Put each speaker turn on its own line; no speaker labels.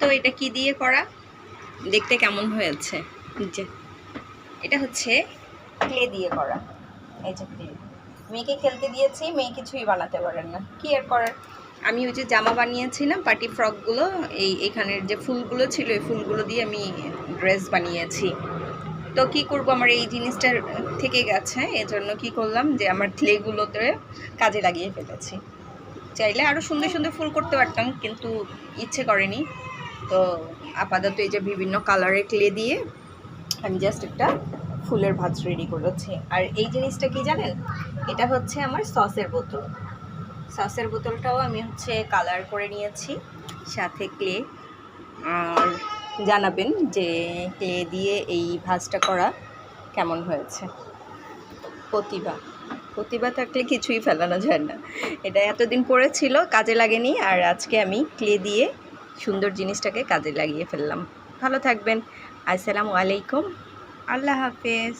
তো এটা কি দিয়ে করা? দেখতে কেমন হয়েছে? যে। এটা হচ্ছে ক্লে দিয়ে করা। এই যে ক্লে। মেয়েকে খেলতে দিয়েছি, মেয়ে কিছুই বানাতে পারেন না। কি আর করার? আমি ওই যে জামা বানিয়েছিলাম পার্টি ফ্রকগুলো, এই এখানের যে ফুলগুলো ছিল, এই ফুলগুলো দিয়ে আমি ড্রেস বানিয়েছি। তো কি করব? আমার এই জিনিসটার থেকে গেছে। এজন্য কি করলাম যে আমার ক্লেগুলোতে কাজে লাগিয়ে ফেলেছি। চাইলে আরও সুন্দর সুন্দর ফুল করতে পারতাম, কিন্তু ইচ্ছে করেনি। তো আপাতত এই যে বিভিন্ন কালারের ক্লে দিয়ে আমি জাস্ট একটা ফুলের ভাত রেডি করেছি। আর এই জিনিসটা কি জানেন? এটা হচ্ছে আমার সসের বোতল। সসের বোতলটাও আমি হচ্ছে কালার করে নিয়েছি, সাথে ক্লে আর জানাবেন যে ক্লে দিয়ে এই ভাজটা করা কেমন হয়েছে। প্রতিভা। প্রতিভা থাকলে কিছুই ফেলানো যায় না। এটা এতদিন পড়েছিল কাজে লাগেনি। আর আজকে আমি ক্লে দিয়ে সুন্দর জিনিসটাকে কাজে লাগিয়ে ফেললাম। ভালো থাকবেন। আসসালামু আলাইকুম। আল্লাহ হাফেজ।